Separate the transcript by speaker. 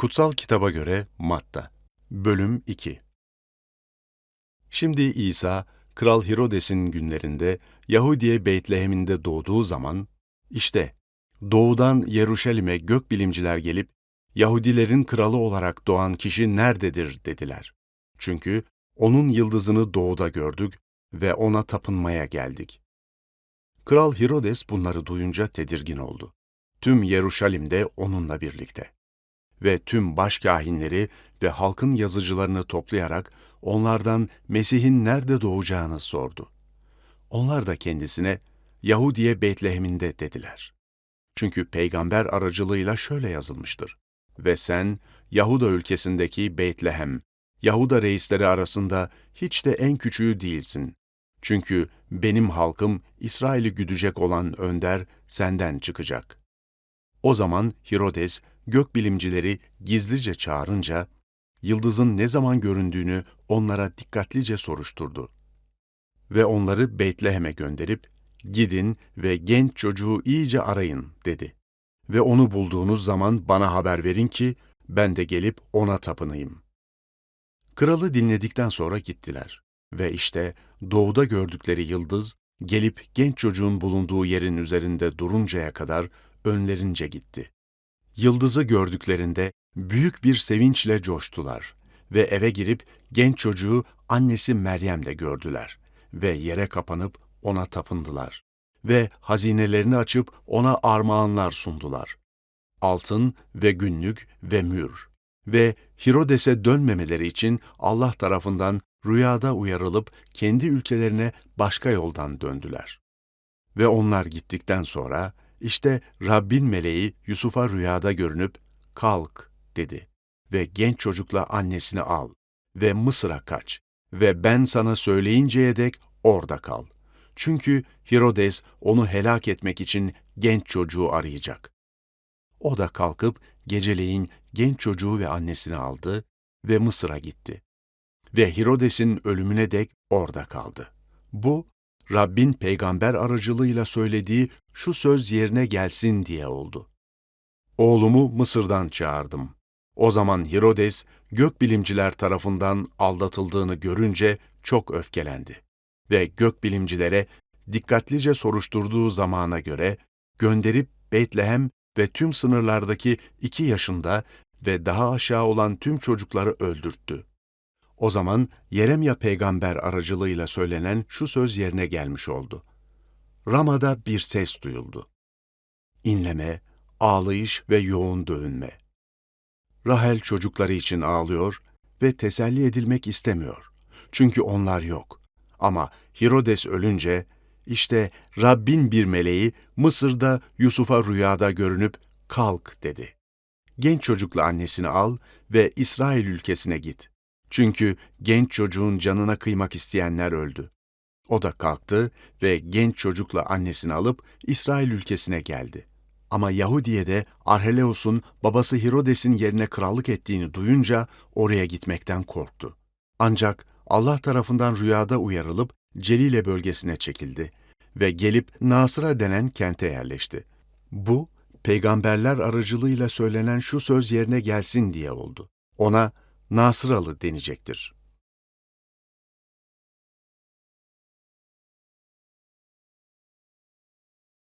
Speaker 1: Kutsal Kitaba göre Matta Bölüm 2 Şimdi İsa, Kral Herodes'in günlerinde Yahudiye Beytlehem'inde doğduğu zaman, işte doğudan Yeruşalim'e gökbilimciler gelip, Yahudilerin kralı olarak doğan kişi nerededir dediler. Çünkü onun yıldızını doğuda gördük ve ona tapınmaya geldik. Kral Herodes bunları duyunca tedirgin oldu. Tüm Yeruşalim'de onunla birlikte ve tüm başkâhinleri ve halkın yazıcılarını toplayarak onlardan Mesih'in nerede doğacağını sordu. Onlar da kendisine Yahudiye Betlehem'inde dediler. Çünkü peygamber aracılığıyla şöyle yazılmıştır. Ve sen Yahuda ülkesindeki Beytlehem, Yahuda reisleri arasında hiç de en küçüğü değilsin. Çünkü benim halkım İsrail'i güdecek olan önder senden çıkacak. O zaman Herodes gökbilimcileri gizlice çağırınca, yıldızın ne zaman göründüğünü onlara dikkatlice soruşturdu. Ve onları Beytlehem'e gönderip, gidin ve genç çocuğu iyice arayın dedi. Ve onu bulduğunuz zaman bana haber verin ki, ben de gelip ona tapınayım. Kralı dinledikten sonra gittiler. Ve işte doğuda gördükleri yıldız, gelip genç çocuğun bulunduğu yerin üzerinde duruncaya kadar önlerince gitti. Yıldızı gördüklerinde büyük bir sevinçle coştular ve eve girip genç çocuğu annesi Meryem'le gördüler ve yere kapanıp ona tapındılar ve hazinelerini açıp ona armağanlar sundular. Altın ve günlük ve mür ve Hirodes'e dönmemeleri için Allah tarafından rüyada uyarılıp kendi ülkelerine başka yoldan döndüler. Ve onlar gittikten sonra işte Rabbin meleği Yusuf'a rüyada görünüp, kalk dedi ve genç çocukla annesini al ve Mısır'a kaç ve ben sana söyleyinceye dek orada kal. Çünkü Herodes onu helak etmek için genç çocuğu arayacak. O da kalkıp geceleyin genç çocuğu ve annesini aldı ve Mısır'a gitti. Ve Herodes'in ölümüne dek orada kaldı. Bu Rabbin peygamber aracılığıyla söylediği şu söz yerine gelsin diye oldu. Oğlumu Mısır'dan çağırdım. O zaman Herodes, gökbilimciler tarafından aldatıldığını görünce çok öfkelendi. Ve gökbilimcilere dikkatlice soruşturduğu zamana göre gönderip Beytlehem ve tüm sınırlardaki iki yaşında ve daha aşağı olan tüm çocukları öldürttü. O zaman Yeremya peygamber aracılığıyla söylenen şu söz yerine gelmiş oldu. Rama'da bir ses duyuldu. İnleme, ağlayış ve yoğun dövünme. Rahel çocukları için ağlıyor ve teselli edilmek istemiyor. Çünkü onlar yok. Ama Herodes ölünce, işte Rabbin bir meleği Mısır'da Yusuf'a rüyada görünüp kalk dedi. Genç çocukla annesini al ve İsrail ülkesine git. Çünkü genç çocuğun canına kıymak isteyenler öldü. O da kalktı ve genç çocukla annesini alıp İsrail ülkesine geldi. Ama Yahudiye'de Arheleus'un babası Herodes'in yerine krallık ettiğini duyunca oraya gitmekten korktu. Ancak Allah tarafından rüyada uyarılıp Celile bölgesine çekildi ve gelip Nasır'a denen kente yerleşti. Bu, peygamberler aracılığıyla söylenen şu söz yerine gelsin diye oldu. Ona Nasıralı denecektir.